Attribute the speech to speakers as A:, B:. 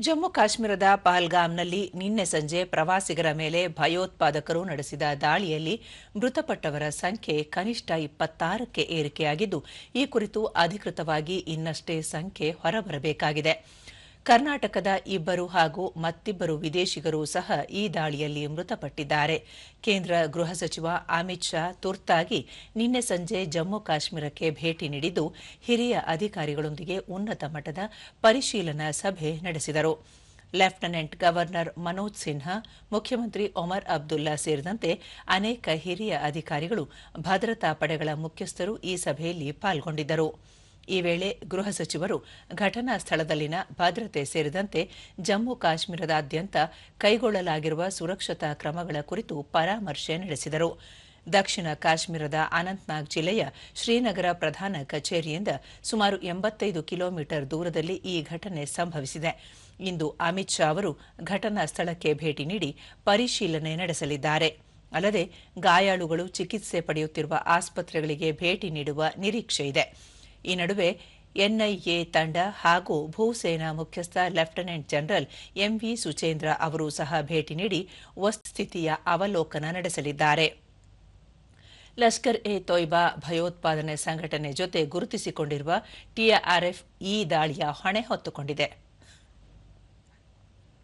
A: ಜಮ್ಮು ಕಾಶ್ಮೀರದ ಪಹಲ್ಗಾಮ್ನಲ್ಲಿ ನಿನ್ನೆ ಸಂಜೆ ಪ್ರವಾಸಿಗರ ಮೇಲೆ ಭಯೋತ್ಪಾದಕರು ನಡೆಸಿದ ದಾಳಿಯಲ್ಲಿ ಮೃತಪಟ್ಟವರ ಸಂಖ್ಯೆ ಕನಿಷ್ಠ ಇಪ್ಪತ್ತಾರಕ್ಕೆ ಏರಿಕೆಯಾಗಿದ್ದು, ಈ ಕುರಿತು ಅಧಿಕೃತವಾಗಿ ಇನ್ನಷ್ಟೇ ಸಂಖ್ಯೆ ಹೊರಬರಬೇಕಾಗಿದೆ. ಕರ್ನಾಟಕದ ಇಬ್ಬರು ಹಾಗೂ ಮತ್ತಿಬ್ಬರು ವಿದೇಶಿಗರು ಸಹ ಈ ದಾಳಿಯಲ್ಲಿ ಮೃತಪಟ್ಟಿದ್ದಾರೆ. ಕೇಂದ್ರ ಗೃಹ ಸಚಿವ ಅಮಿತ್ ಶಾ ತುರ್ತಾಗಿ ನಿನ್ನೆ ಸಂಜೆ ಜಮ್ಮು ಕಾಶ್ಮೀರಕ್ಕೆ ಭೇಟಿ ನೀಡಿದ್ದು ಹಿರಿಯ ಅಧಿಕಾರಿಗಳೊಂದಿಗೆ ಉನ್ನತ ಮಟ್ಟದ ಪರಿಶೀಲನಾ ಸಭೆ ನಡೆಸಿದರು. ಲೆಫ್ಟಿನೆಂಟ್ ಗವರ್ನರ್ ಮನೋಜ್ ಸಿನ್ಹಾ, ಮುಖ್ಯಮಂತ್ರಿ ಒಮರ್ ಅಬ್ದುಲ್ಲಾ ಸೇರಿದಂತೆ ಅನೇಕ ಹಿರಿಯ ಅಧಿಕಾರಿಗಳು ಭದ್ರತಾ ಪಡೆಗಳ ಮುಖ್ಯಸ್ಥರು ಈ ಸಭೆಯಲ್ಲಿ ಪಾಲ್ಗೊಂಡಿದ್ದರು. ಈ ವೇಳೆ ಗೃಹ ಸಚಿವರು ಘಟನಾ ಸ್ಥಳದಲ್ಲಿನ ಭದ್ರತೆ ಸೇರಿದಂತೆ ಜಮ್ಮು ಕಾಶ್ಮೀರದಾದ್ಯಂತ ಕೈಗೊಳ್ಳಲಾಗಿರುವ ಸುರಕ್ಷತಾ ಕ್ರಮಗಳ ಕುರಿತು ಪರಾಮರ್ಶೆ ನಡೆಸಿದರು. ದಕ್ಷಿಣ ಕಾಶ್ಮೀರದ ಅನಂತ್ನಾಗ್ ಜಿಲ್ಲೆಯ ಶ್ರೀನಗರ ಪ್ರಧಾನ ಕಚೇರಿಯಿಂದ ಸುಮಾರು ಎಂಬತ್ತೈದು ಕಿಲೋಮೀಟರ್ ದೂರದಲ್ಲಿ ಈ ಘಟನೆ ಸಂಭವಿಸಿದೆ. ಇಂದು ಅಮಿತ್ ಶಾ ಅವರು ಘಟನಾ ಸ್ಥಳಕ್ಕೆ ಭೇಟಿ ನೀಡಿ ಪರಿಶೀಲನೆ ನಡೆಸಲಿದ್ದಾರೆ. ಅಲ್ಲದೆ ಗಾಯಾಳುಗಳು ಚಿಕಿತ್ಸೆ ಪಡೆಯುತ್ತಿರುವ ಆಸ್ಪತ್ರೆಗಳಿಗೆ ಭೇಟಿ ನೀಡುವ ನಿರೀಕ್ಷೆ ಇದೆ. ಈ ನಡುವೆ ಎನ್ಐಎ ತಂಡ ಹಾಗೂ ಭೂಸೇನಾ ಮುಖ್ಯಸ್ಥ ಲೆಫ್ಟಿನೆಂಟ್ ಜನರಲ್ ಎಂವಿ ಸುಚೇಂದ್ರ ಅವರು ಸಹ ಭೇಟಿ ನೀಡಿ ವಸ್ತುಸ್ಥಿತಿಯ ಅವಲೋಕನ ನಡೆಸಲಿದ್ದಾರೆ. ಲಷ್ಕರ್ ಎ ತೊಯ್ಬಾ ಭಯೋತ್ಪಾದನೆ ಸಂಘಟನೆ ಜೊತೆ ಗುರುತಿಸಿಕೊಂಡಿರುವ ಟಿಆರ್ಎಫ್ ಈ ದಾಳಿಯ ಹೊಣೆ ಹೊತ್ತುಕೊಂಡಿದೆ.